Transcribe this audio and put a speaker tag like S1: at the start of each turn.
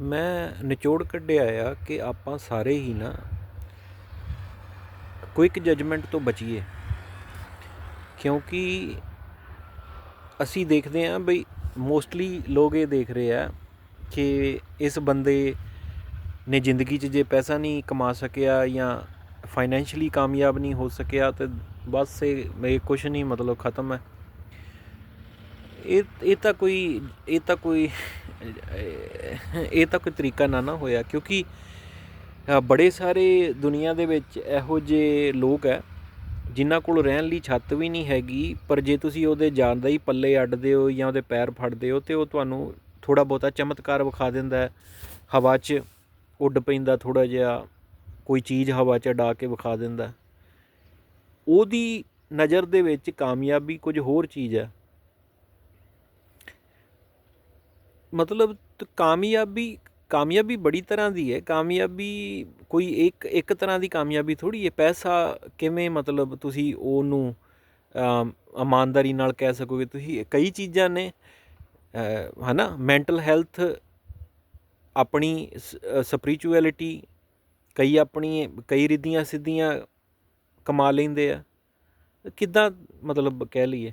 S1: ਮੈਂ ਨਿਚੋੜ ਕੱਢਿਆ ਆ ਕਿ ਆਪਾਂ ਸਾਰੇ ਹੀ ਨਾ ਕੁਇਕ ਜਜਮੈਂਟ ਤੋਂ ਬਚੀਏ। ਕਿਉਂਕਿ ਅਸੀਂ ਦੇਖਦੇ ਹਾਂ ਬਈ ਮੋਸਟਲੀ ਲੋਕ ਇਹ ਦੇਖ ਰਹੇ ਆ ਕਿ ਇਸ ਬੰਦੇ ਨੇ ਜ਼ਿੰਦਗੀ 'ਚ ਜੇ ਪੈਸਾ ਨਹੀਂ ਕਮਾ ਸਕਿਆ ਜਾਂ ਫਾਈਨੈਂਸ਼ੀਅਲੀ ਕਾਮਯਾਬ ਨਹੀਂ ਹੋ ਸਕਿਆ ਤੇ ਬਸ ਇਹ ਇਹ ਕੁਛ ਨਹੀਂ ਮਤਲਬ ਖਤਮ ਹੈ। ਇਹ ਇਹ ਤਾਂ ਕੋਈ, ਇਹ ਤਾਂ ਕੋਈ ਇਹ ਤਾਂ ਕੋਈ ਤਰੀਕਾ ਨਾ ਨਾ ਹੋਇਆ, ਕਿਉਂਕਿ ਬੜੇ ਸਾਰੇ ਦੁਨੀਆ ਦੇ ਵਿੱਚ ਇਹੋ ਜਿਹੇ ਲੋਕ ਹੈ, ਜਿਨ੍ਹਾਂ ਕੋਲ ਰਹਿਣ ਲਈ ਛੱਤ ਵੀ ਨਹੀਂ ਹੈਗੀ, ਪਰ ਜੇ ਤੁਸੀਂ ਉਹਦੇ ਜਾਨ ਦਾ ਹੀ ਪੱਲੇ ਅੱਡਦੇ ਹੋ ਜਾਂ ਉਹਦੇ ਪੈਰ ਫੜਦੇ ਹੋ, ਤੇ ਉਹ ਤੁਹਾਨੂੰ ਥੋੜਾ ਬਹੁਤਾ ਚਮਤਕਾਰ ਵਿਖਾ ਦਿੰਦਾ ਹੈ। ਹਵਾ 'ਚ ਉੱਡ ਪੈਂਦਾ ਥੋੜਾ ਜਿਹਾ, ਕੋਈ ਚੀਜ਼ ਹਵਾ 'ਚ ਉਡਾ ਕੇ ਵਿਖਾ ਦਿੰਦਾ ਉਹਦੀ ਨਜ਼ਰ ਦੇ ਵਿੱਚ ਕਾਮਯਾਬੀ ਕੁਝ ਹੋਰ ਚੀਜ਼ ਹੈ। ਮਤਲਬ ਕਾਮਯਾਬੀ ਕਾਮਯਾਬੀ ਬੜੀ ਤਰ੍ਹਾਂ ਦੀ ਹੈ। ਕਾਮਯਾਬੀ ਕੋਈ ਇੱਕ ਇੱਕ ਤਰ੍ਹਾਂ ਦੀ ਕਾਮਯਾਬੀ ਥੋੜੀ ਹੈ। ਪੈਸਾ ਕਿਵੇਂ ਮਤਲਬ ਤੁਸੀਂ ਉਹਨੂੰ ਇਮਾਨਦਾਰੀ ਨਾਲ ਕਹਿ ਸਕੋਗੇ ਤੁਸੀਂ? ਕਈ ਚੀਜ਼ਾਂ ਨੇ ਅ, ਹਨਾ? ਮੈਂਟਲ ਹੈਲਥ ਆਪਣੀ ਸਪਿਰਚੁਅਲਿਟੀ ਕਈ ਆਪਣੀ ਕਈ ਰਿੱਧੀਆਂ ਸਿੱਧੀਆਂ ਕਮਾ ਲੈਂਦੇ ਆ। ਕਿੱਦਾਂ ਮਤਲਬ ਕਹਿ ਲਈਏ?